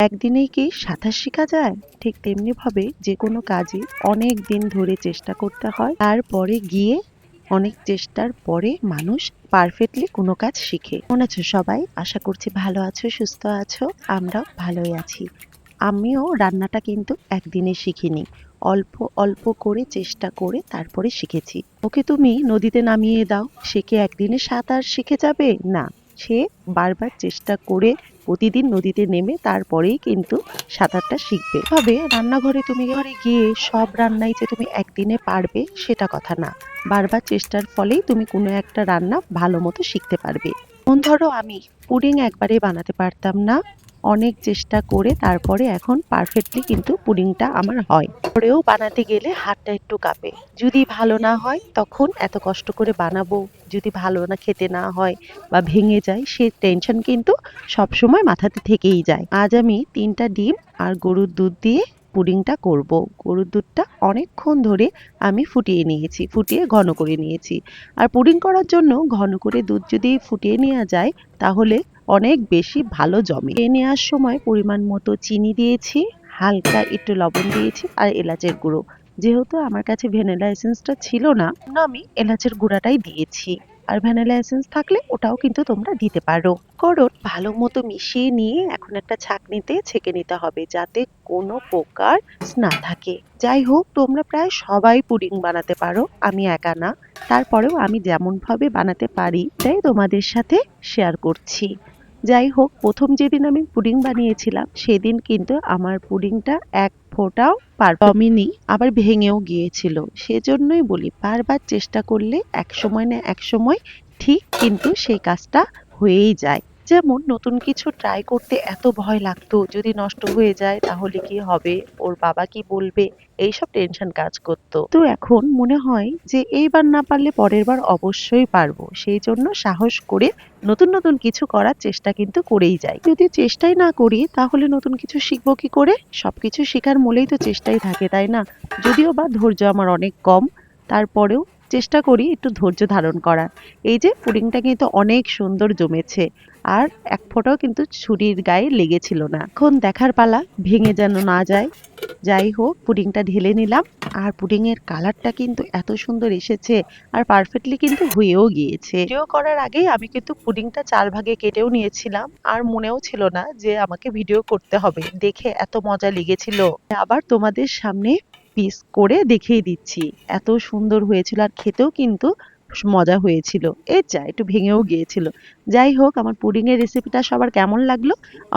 একদিনেই কি সাঁতার শেখা যায়? ঠিক তেমনি ভাবে যে কোনো কাজে অনেক দিন ধরে চেষ্টা করতে হয়। তারপরে গিয়ে অনেক চেষ্টার পরে মানুষ পারফেক্টলি কোনো কাজ শিখে। মনে আছো সবাই? আশা করছি ভালো আছো, সুস্থ আছো। আমরাও ভালোই আছি। আমিও রান্নাটা কিন্তু একদিনে শিখিনি। অল্প অল্প করে চেষ্টা করে তারপরে শিখেছি। ওকে তুমি নদীতে নামিয়ে দাও। সে কি একদিনে সাঁতার শিখে যাবে? না। সে বারবার চেষ্টা করে প্রতিদিন নদীতে নেমে তারপরেই কিন্তু সাঁতারটা শিখবে। তবে রান্নাঘরে তুমি ঘরে গিয়ে সব রান্নাই যে তুমি একদিনে পারবে সেটা কথা না। বারবার চেষ্টার ফলেই তুমি কোনো একটা রান্না ভালো মতো শিখতে পারবে। ধরো আমি পুডিং একবারে বানাতে পারতাম না। অনেক চেষ্টা করে তারপরে এখন পারফেক্টলি কিন্তু পুডিংটা আমার হয়। পরেও বানাতে গেলে হাতটা একটু কাঁপে। যদি ভালো না হয়, তখন এত কষ্ট করে বানাবো। যদি ভালো না খেতে না হয় বা ভেঙে যায়, সে টেনশন কিন্তু সবসময় মাথাতে থেকেই যায়। আজ আমি তিনটা ডিম আর গরুর দুধ দিয়ে পুডিংটা করব। গরুর দুধটা অনেকক্ষণ ধরে আমি ফুটিয়ে নিয়েছি, ফুটিয়ে ঘন করে নিয়েছি। আর পুডিং করার জন্য ঘন করে দুধ যদি ফুটিয়ে নেওয়া যায়, তাহলে অনেক বেশি ভালো জমে। নেওয়ার সময় পরিমাণ মতো চিনি দিয়েছি, হালকা একটু লবণ দিয়েছি আর এলাচের গুঁড়ো। যেহেতু আমার কাছে ভ্যানিলা এসেন্সটা ছিল না আমি এলাচের গুঁড়াটাই দিয়েছি। আর ভ্যানিলা এসেন্স থাকলে ওটাও কিন্তু তোমরা দিতে পারো। করণ ভালো মতো মিশিয়ে নিয়ে এখন একটা ছাঁকনিতে ছেঁকে নিতে হবে যাতে কোনো প্রকার না থাকে। যাই হোক, তোমরা প্রায় সবাই পুডিং বানাতে পারো, আমি একা না। তারপরেও আমি যেমন ভাবে বানাতে পারি, তাই তোমাদের সাথে শেয়ার করছি। যাই হোক, প্রথম যেদিন আমি পুডিং বানিয়েছিলাম, সেদিন কিন্তু আমার পুডিংটা এক ফোটাও পারফর্মিনি আবার ভেঙেও গিয়েছিল। সেজন্যই বলি, বারবার চেষ্টা করলে এক সময় না এক সময় ঠিক কিন্তু সেই কাজটা হয়েই যায়। যেমন নতুন কিছু ট্রাই করতে এত ভয় লাগতো, যদি নষ্ট হয়ে যায় তাহলে কি হবে? ওর বাবা কি বলবে? এইসব টেনশন কাজ করতো। তো এখন মনে হয় যে এইবার না পারলে পরের বার অবশ্যই পারব। সেই জন্য সাহস করে নতুন নতুন কিছু করার চেষ্টা কিন্তু করেই যাই। যদি চেষ্টাই না করি, তাহলে নতুন কিছু শিখব কি করে? সবকিছু শেখার মূলেই তো চেষ্টাই থাকে, তাই না? যদিও বা ধৈর্য আমার অনেক কম, তারপরেও চেষ্টা করি একটু ধৈর্য ধারণ করার। এই যে পুডিংটা কিন্তু অনেক সুন্দর জমেছে আর এক ফোঁটাও কিন্তু ছুরির গায়ে লেগেছিল না। এখন দেখার পালা ভেঙে যেন না যায়। যাই হোক, পুডিংটা ঢেলে নিলাম আর পুডিং এর কালারটা কিন্তু এত সুন্দর এসেছে আর পারফেক্টলি কিন্তু হয়েও গিয়েছে। ভিডিও করার আগেই আমি কিন্তু পুডিংটা চার ভাগে কেটেও নিয়েছিলাম আর মনেও ছিল না যে আমাকে ভিডিও করতে হবে। দেখে এত মজা লেগেছিল। আবার তোমাদের সামনে পিস করে দেখিয়ে দিচ্ছি। এত সুন্দর হয়েছিল আর খেতেও কিন্তু মজা হয়েছিল। এর চা একটু ভেঙেও গিয়েছিল। যাই হোক, আমার পুডিংয়ের রেসিপিটা সবার কেমন লাগল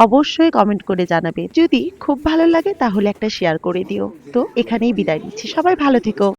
অবশ্যই কমেন্ট করে জানাবে। যদি খুব ভালো লাগে তাহলে একটা শেয়ার করে দিও। তো এখানেই বিদায় নিচ্ছি। সবাই ভালো থেকো।